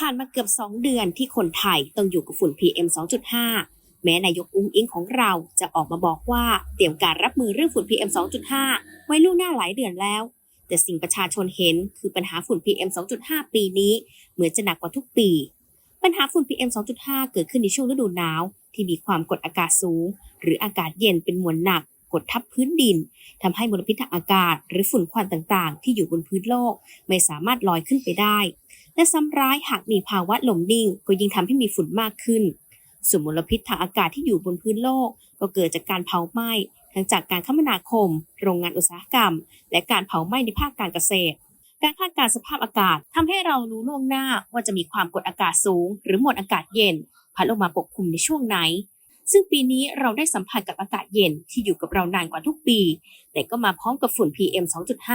ผ่านมาเกือบ 2 เดือนที่คนไทยต้องอยู่กับฝุ่น PM 2.5 แม้นายกอุ้งอิงของเราจะออกมาบอกว่าเตรียมการรับมือเรื่องฝุ่น PM 2.5 ไว้ล่วงหน้าหลายเดือนแล้ว แต่สิ่งประชาชนเห็นคือปัญหาฝุ่น PM 2.5 ปีนี้ เหมือนจะหนักกว่าทุกปี ปัญหาฝุ่น PM 2.5 เกิดขึ้นในช่วงฤดูหนาว ที่มีความกดอากาศสูง หรืออากาศเย็นเป็นมวลหนัก กดทับพื้นดินทำให้มลพิษทางอากาศ หรือฝุ่นควันต่างๆ ที่อยู่บนพื้นโลก ไม่สามารถลอยขึ้นไปได้ และซ้ำร้ายหากมีภาวะลมนิ่ง ก็ยิ่งทำให้มีฝุ่นมากขึ้น ส่วนมลพิษทางอากาศที่อยู่บนพื้นโลก ก็เกิดจากการเผาไหม้ทั้งจากการคมนาคม โรงงานอุตสาหกรรม และการเผาไหม้ในภาคการเกษตรการคาดการสภาพอากาศทำให้เรารู้ล่วงหน้าว่าจะมีความกดอากาศสูง หรือหมวดอากาศเย็น พัดลงมาปกคลุมในช่วงไหน ซึ่งปีนี้เราได้สัมผัสกับอากาศเย็นที่อยู่กับเรานานกว่าทุกปี แต่ก็มาพร้อมกับฝุ่น PM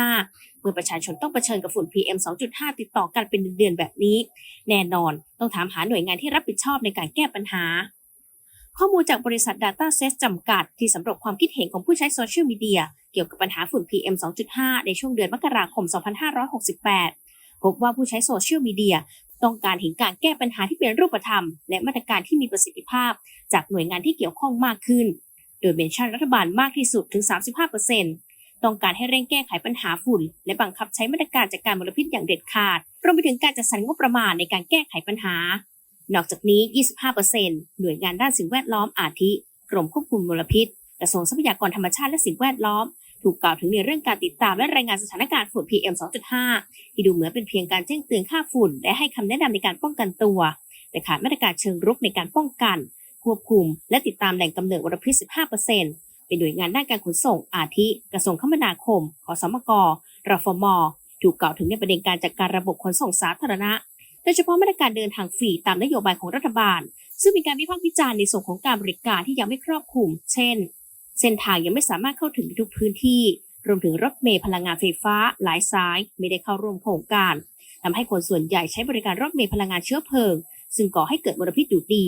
2.5 เมื่อประชาชนต้องเผชิญกับฝุ่น PM 2.5 ติดต่อกันเป็นเดือนๆแบบนี้ แน่นอนต้องถามหาหน่วยงานที่รับผิดชอบในการแก้ปัญหา ข้อมูลจากบริษัท Data Set จำกัด ที่สำรวจความคิดเห็นของผู้ใช้โซเชียลมีเดียเกี่ยวกับปัญหาฝุ่น PM 2.5 ในช่วงเดือนมกราคม 2568พบว่าผู้ใช้โซเชียลมีเดีย ต้องการเห็นการแก้ปัญหาที่เป็นรูปธรรม และมาตรการที่มีประสิทธิภาพ จากหน่วยงานที่เกี่ยวข้องมากขึ้น โดยเมนชั่นรัฐบาลมากที่สุดถึง 35%ต้องการให้เร่งแก้ไขปัญหาฝุ่น และบังคับใช้มาตรการจัดการมลพิษอย่างเด็ดขาดรวมไปถึงการจัดสรรงบประมาณในการแก้ไขปัญหา นอกจากนี้ 25%หน่วยงานด้านสิ่งแวดล้อมอาทิ กรมควบคุมมลพิษกระทรวงทรัพยากรธรรมชาติและสิ่งแวดล้อม ถูกกล่าวถึงในเรื่องการติดตามและรายงานสถานการณ์ฝุ่น PM 2.5 ที่ดูเหมือนเป็นเพียงการแจ้งเตือนค่าฝุ่น และให้คำแนะนำในการป้องกันตัว แต่ขาดมาตรการเชิงรุกในการป้องกัน ควบคุม และติดตามแหล่งกำเนิดมลพิษ 15%เป็นหน่วยงานด้านการขนส่งอาทิ กระทรวงคมนาคม ขสมกรฟม ถูกกล่าวถึงในประเด็นการจัดการระบบขนส่งสาธารณะ โดยเฉพาะมาตรการเดินทางฟรีตามนโยบายของรัฐบาล ซึ่งมีการวิพากษ์วิจารณ์ในส่วนของการบริการที่ยังไม่ครอบคลุม เช่น เส้นทางยังไม่สามารถเข้าถึงทุกพื้นที่ รวมถึงรถเมล์พลังงานไฟฟ้าหลายสายไม่ได้เข้าร่วมโครงการทำให้คนส่วนใหญ่ใช้บริการรถเมล์พลังงานเชื้อเพลิง ซึ่งก่อให้เกิดมลพิษอยู่ดี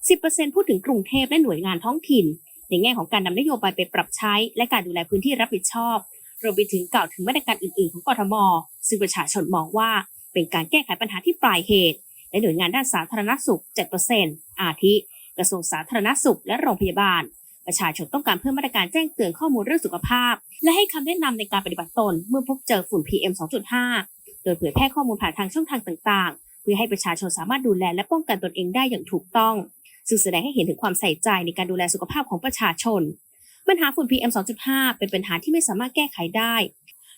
10%พูดถึงกรุงเทพและหน่วยงานท้องถิ่น ในแง่ของการนำนโยบายไปปรับใช้ และการดูแลพื้นที่รับผิดชอบ รวมไปถึงกล่าวถึงมาตรการอื่นๆ ของกทม ซึ่งประชาชนมองว่าเป็นการแก้ไขปัญหาที่ปลายเหตุ และหน่วยงานด้านสาธารณสุข 7%อาทิ กระทรวงสาธารณสุขและโรงพยาบาล ประชาชนต้องการเพิ่มมาตรการแจ้งเตือนข้อมูลเรื่องสุขภาพ และให้คำแนะนำในการปฏิบัติตนเมื่อพบเจอฝุ่น PM 2.5 โดยเผยแพร่ข้อมูลผ่านทางช่องทางต่างๆ เพื่อให้ประชาชนสามารถดูแลและป้องกันตนเองได้อย่างถูกต้อง ซึ่งแสดงให้เห็นถึงความใส่ใจในการดูแลสุขภาพของประชาชน ปัญหาฝุ่น PM 2.5 เป็นปัญหาที่ไม่สามารถแก้ไขได้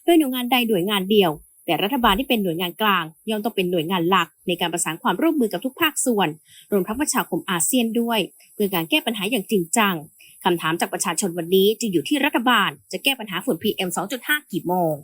โดยหน่วยงานใดหน่วยงานเดียว แต่รัฐบาลที่เป็นหน่วยงานกลางย่อมต้องเป็นหน่วยงานหลัก ในการประสานความร่วมมือกับทุกภาคส่วน รวมทั้งประชาคมอาเซียนด้วย เพื่อการแก้ปัญหาอย่างจริงจังคำถามจากประชาชนวันนี้จึงอยู่ที่รัฐบาล จะแก้ปัญหาฝุ่น PM 2.5 กี่โมง